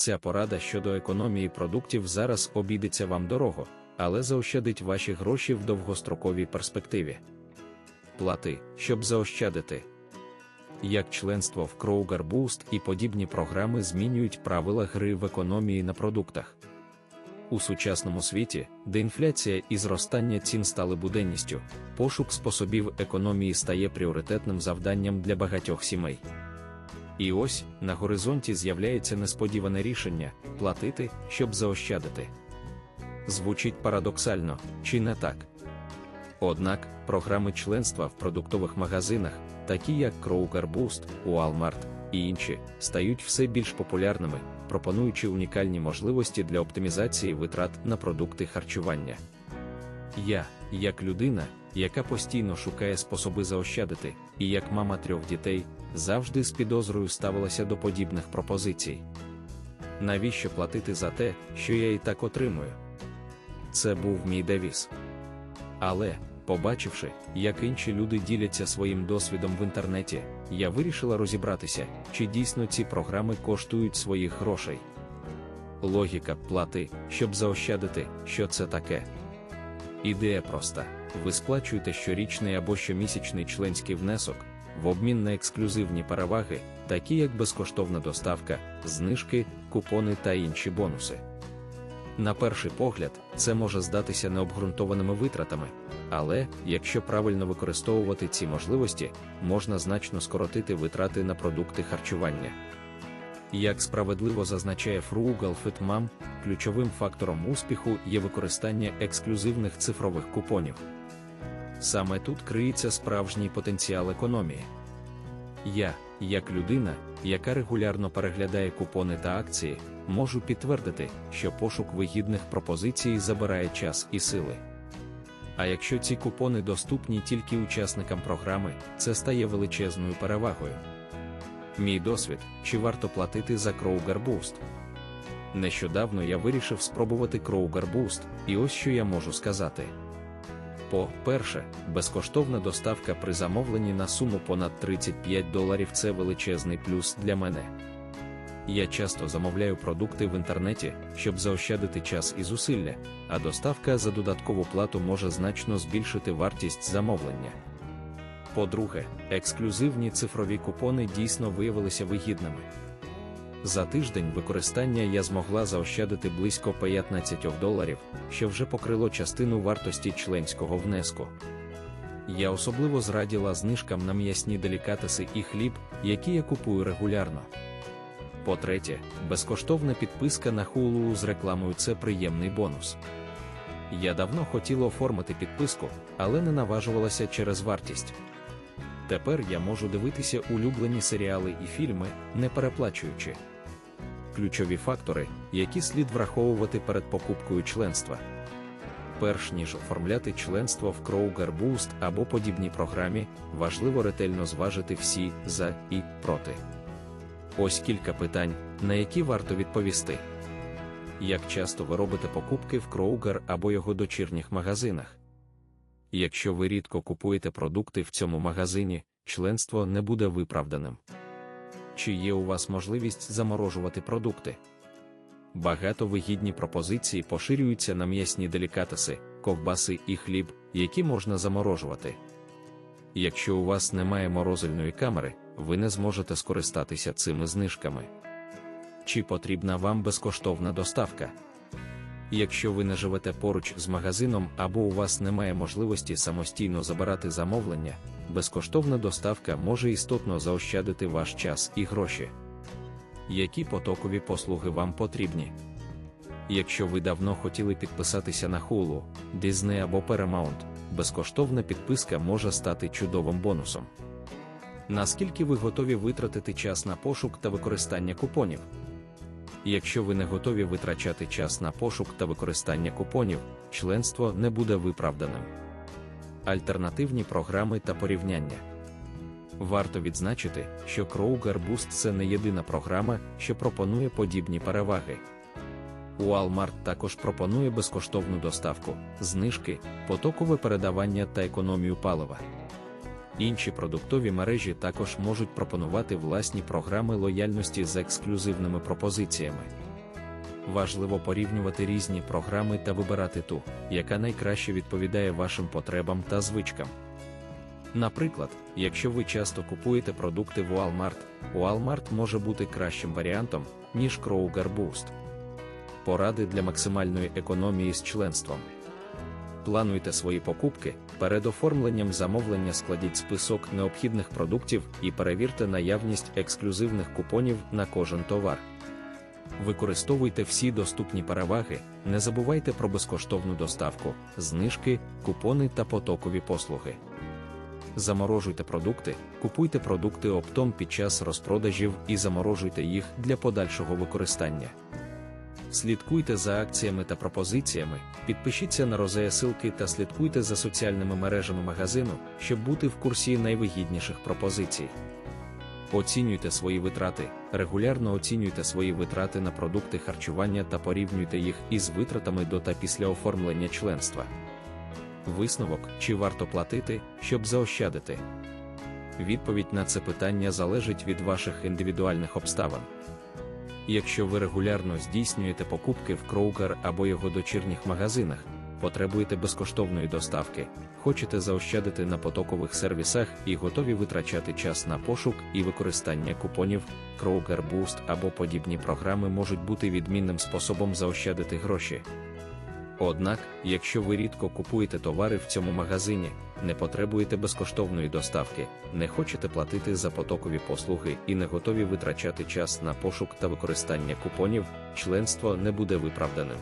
Ця порада щодо економії продуктів зараз обійдеться вам дорого, але заощадить ваші гроші в довгостроковій перспективі. Плати, щоб заощадити. Як членство в Kroger Boost і подібні програми змінюють правила гри в економії на продуктах. У сучасному світі, де інфляція і зростання цін стали буденністю, пошук способів економії стає пріоритетним завданням для багатьох сімей. І ось на горизонті з'являється несподіване рішення платити, щоб заощадити. Звучить парадоксально, чи не так? Однак, програми членства в продуктових магазинах, такі як Kroger Boost, Walmart і інші, стають все більш популярними, пропонуючи унікальні можливості для оптимізації витрат на продукти харчування. Я, як людина, яка постійно шукає способи заощадити, і як мама трьох дітей, завжди з підозрою ставилася до подібних пропозицій. Навіщо платити за те, що я і так отримую? Це був мій девіз. Але, побачивши, як інші люди діляться своїм досвідом в інтернеті, я вирішила розібратися, чи дійсно ці програми коштують своїх грошей. Логіка плати, щоб заощадити, що це таке. Ідея проста: ви сплачуєте щорічний або щомісячний членський внесок в обмін на ексклюзивні переваги, такі як безкоштовна доставка, знижки, купони та інші бонуси. На перший погляд, це може здатися необґрунтованими витратами, але, якщо правильно використовувати ці можливості, можна значно скоротити витрати на продукти харчування. Як справедливо зазначає Frugal Fit Mom, ключовим фактором успіху є використання ексклюзивних цифрових купонів. Саме тут криється справжній потенціал економії. Я, як людина, яка регулярно переглядає купони та акції, можу підтвердити, що пошук вигідних пропозицій забирає час і сили. А якщо ці купони доступні тільки учасникам програми, це стає величезною перевагою. Мій досвід, чи варто платити за Kroger Boost? Нещодавно я вирішив спробувати Kroger Boost, і ось що я можу сказати. По-перше, безкоштовна доставка при замовленні на суму понад 35 доларів це величезний плюс для мене. Я часто замовляю продукти в інтернеті, щоб заощадити час і зусилля, а доставка за додаткову плату може значно збільшити вартість замовлення. По-друге, ексклюзивні цифрові купони дійсно виявилися вигідними. За тиждень використання я змогла заощадити близько 15 доларів, що вже покрило частину вартості членського внеску. Я особливо зраділа знижкам на м'ясні делікатеси і хліб, які я купую регулярно. По-третє, безкоштовна підписка на Hulu з рекламою це приємний бонус. Я давно хотіла оформити підписку, але не наважувалася через вартість. Тепер я можу дивитися улюблені серіали і фільми, не переплачуючи. Ключові фактори, які слід враховувати перед покупкою членства. Перш ніж оформляти членство в Kroger Boost або подібній програмі, важливо ретельно зважити всі за і проти. Ось кілька питань, на які варто відповісти. Як часто ви робите покупки в Kroger або його дочірніх магазинах? Якщо ви рідко купуєте продукти в цьому магазині, членство не буде виправданим. Чи є у вас можливість заморожувати продукти? Багато вигідні пропозиції поширюються на м'ясні делікатеси, ковбаси і хліб, які можна заморожувати. Якщо у вас немає морозильної камери, ви не зможете скористатися цими знижками. Чи потрібна вам безкоштовна доставка? Якщо ви не живете поруч з магазином або у вас немає можливості самостійно забирати замовлення, безкоштовна доставка може істотно заощадити ваш час і гроші. Які потокові послуги вам потрібні? Якщо ви давно хотіли підписатися на Hulu, Disney або Paramount, безкоштовна підписка може стати чудовим бонусом. Наскільки ви готові витратити час на пошук та використання купонів? Якщо ви не готові витрачати час на пошук та використання купонів, членство не буде виправданим. Альтернативні програми та порівняння. Варто відзначити, що Kroger Boost це не єдина програма, що пропонує подібні переваги. Walmart також пропонує безкоштовну доставку, знижки, потокове передавання та економію палива. Інші продуктові мережі також можуть пропонувати власні програми лояльності з ексклюзивними пропозиціями. важливо порівнювати різні програми та вибирати ту, яка найкраще відповідає вашим потребам та звичкам. Наприклад, якщо ви часто купуєте продукти в Walmart, Walmart може бути кращим варіантом, ніж Kroger Boost. Поради для максимальної економії з членством. Плануйте свої покупки, перед оформленням замовлення складіть список необхідних продуктів і перевірте наявність ексклюзивних купонів на кожен товар. Використовуйте всі доступні переваги, не забувайте про безкоштовну доставку, знижки, купони та потокові послуги. Заморожуйте продукти, купуйте продукти оптом під час розпродажів і заморожуйте їх для подальшого використання. Слідкуйте за акціями та пропозиціями, підпишіться на розеясилки та слідкуйте за соціальними мережами магазину, щоб бути в курсі найвигідніших пропозицій. Оцінюйте свої витрати, регулярно оцінюйте свої витрати на продукти харчування та порівнюйте їх із витратами до та після оформлення членства. Висновок, чи варто платити, щоб заощадити? Відповідь на це питання залежить від ваших індивідуальних обставин. Якщо ви регулярно здійснюєте покупки в Кроукер або його дочірніх магазинах, потребуєте безкоштовної доставки, хочете заощадити на потокових сервісах і готові витрачати час на пошук і використання купонів, Kroger Boost або подібні програми можуть бути відмінним способом заощадити гроші. Однак, якщо ви рідко купуєте товари в цьому магазині, не потребуєте безкоштовної доставки, не хочете платити за потокові послуги і не готові витрачати час на пошук та використання купонів, членство не буде виправданим.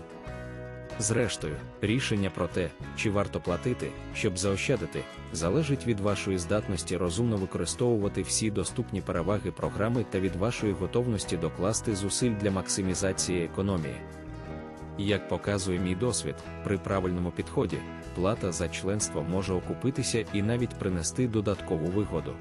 Зрештою, рішення про те, чи варто платити, щоб заощадити, залежить від вашої здатності розумно використовувати всі доступні переваги програми та від вашої готовності докласти зусиль для максимізації економії. Як показує мій досвід, при правильному підході, плата за членство може окупитися і навіть принести додаткову вигоду.